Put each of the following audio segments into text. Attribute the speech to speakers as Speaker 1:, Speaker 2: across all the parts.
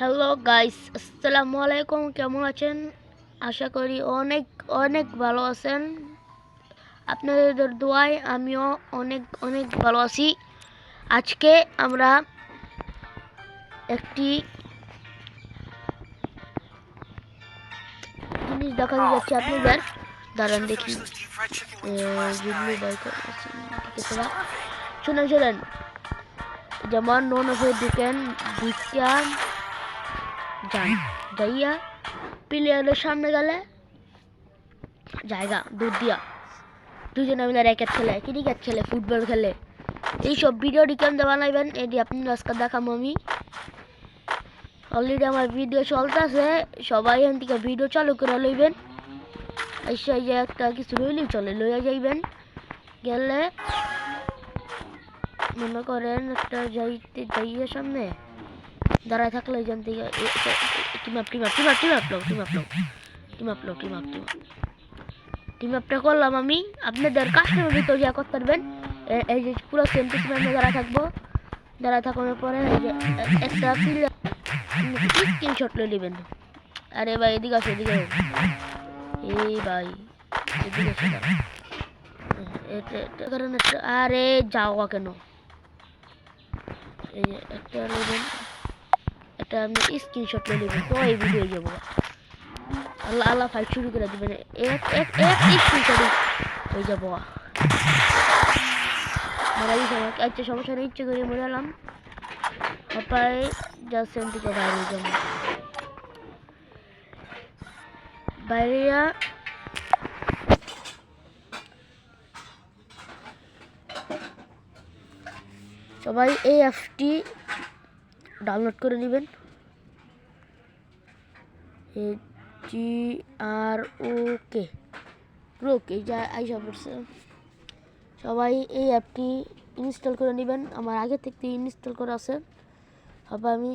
Speaker 1: Hello guys আসসালামু আলাইকুম কেমন আছেন? আশা করি অনেক অনেক ভালো আছেন। আপনাদের দোয়ায় আমিও অনেক অনেক ভালো আছি। আজকে আমরা একটি জিনিস দেখাতে যাচ্ছি আপনাদের। দাঁড়ান দেখি। বাইকার শুনেন শুনেন যেমন নন হয়ে ঢুকেন ঢুকিয়া যান যাইয়া প্লেয়ারের সামনে গেলে। জায়গা, দুধ দিয়া। দুজনে মিলে র্যাকেট খেলে, ক্রিকেট খেলে, ফুটবল খেলে। এইসব ভিডিও কেমন বানাইবেন, এটি আপনি আজকে দেখাম আমি। অলরেডি আমার ভিডিও চলতেছে, সবাই এখান থেকে ভিডিও চালু করে লইবেন। এসে যে একটা কিছু লইলেই চলে, লইয়া যাইবেন। গেলে মনে করেন একটা যাইতে, যাইয়ে সামনে দাঁড়ায় থাকলে এখান থেকে team up team up team up team up team up team up team up team team আপটা করলাম আমি আপনাদের কাস্টমার ভিতর যা করতে পারবেন এই যে পুরো সেম টু সেম দাঁড়ায় থাকব দাঁড়ায় থাকানোর পরে এই যে একটা প্লেয়ার স্ক্রিনশট লয়ে নেবেন আরে ভাই এদিকে আসো এদিকে। এই ভাই এদিকে আসো আরে যাওয়া কেন এই একটা একটা আপনি স্ক্রিনশট নিয়ে নেবেন তো এই ভিডিও যাব। আল্লাহ আল্লাহ ফাইট শুরু করে দেবেন এক এক এক স্ক্রিনশট হয়ে যাব। মারা দিতে আমাকে আচ্ছা সমস্যা নেই, ইচ্ছে করে মরে এলাম। তারপরে জাস্ট এম থেকে বাইরে যাব বাইরে সবাই এই অ্যাপটি ডাউনলোড করে নেবেন। জি আর ও কে রোক এই যা আইসা পড়ছে। সবাই এই অ্যাপটি ইনস্টল করে নেবেন। আমার আগে থেকে ইনস্টল করা আছে। হবে আমি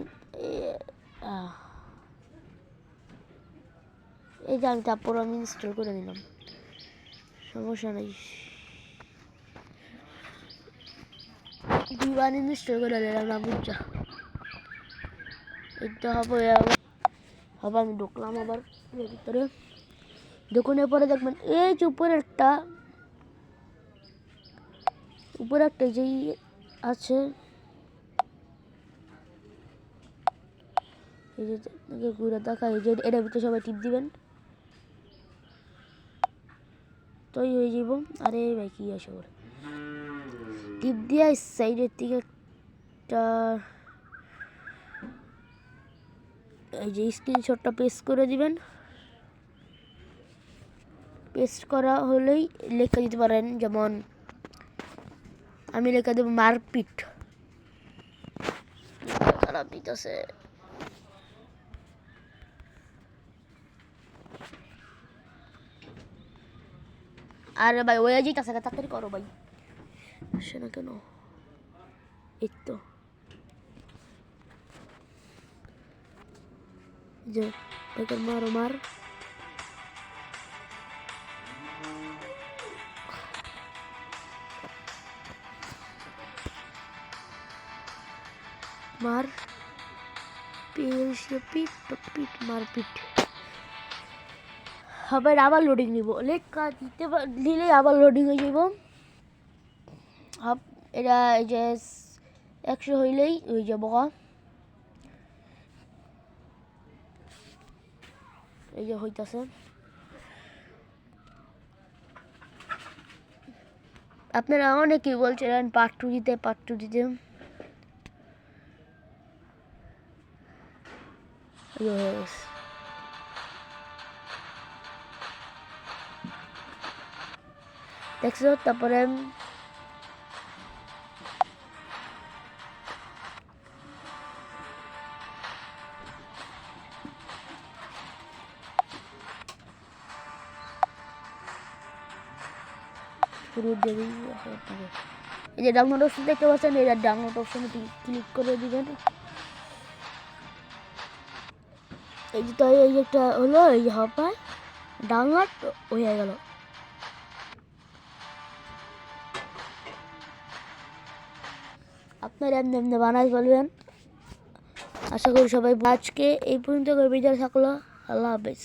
Speaker 1: এই যে আমি তারপর আমি ইনস্টল করে নিলাম। সমস্যা নেই। দুইবার ইনস্টল করে নিলাম, না বুঝছা? এটা হবে হবে। আমি ঢুকলাম আবার ভিতরে। দোকানের পরে দেখবেন, এই যে উপরে একটা উপরে একটা যেই আছে, এই যে ঘুরে দেখা, এই যে এটার ভিতরে সবাই টিপ দিবেন। তৈরি হয়ে যাব আরে ভাই, কি আসে টিপ দিয়ে সাইডের দিকে একটা এই যে স্ক্রিনশটটা পেস্ট করে দিবেন। পেস্ট করা হলেই লেখা দিতে পারেন, যেমন, আমি লেখা দেবো মারপিট। খারাপ দিতেছে। আরে ভাই, ওই যেতেছে তাড়াতাড়ি করো ভাই। আসে না কেন? এই তো। যে একে মারো মার মার পিস পিট পিট মার পিট আবার আবার লোডিং নিব লেখা দিতে পার- দিলেই আবার লোডিং হয়ে যাব আপ এটা এই যে একশো হইলেই হয়ে যাব এই যে হইতাছে আপনারা অনেকেই বলছিলেন পার্ট টু দিতে পার্ট টু দিতে। দেখছ তারপরে দিয়ে আপনাকে এই যে ডাউনলোড অপশন দেখতে পাচ্ছেন, এই ডাউনলোড অপশনে ক্লিক করে দিবেন। এই যে তো এই একটা হলো, এই যে ডাউনলোড হয়ে গেল। আপনারা এমনি এমনি বানাই বলবেন আশা করি সবাই আজকে এই পর্যন্ত করে থাকল। আল্লাহ হাফেজ।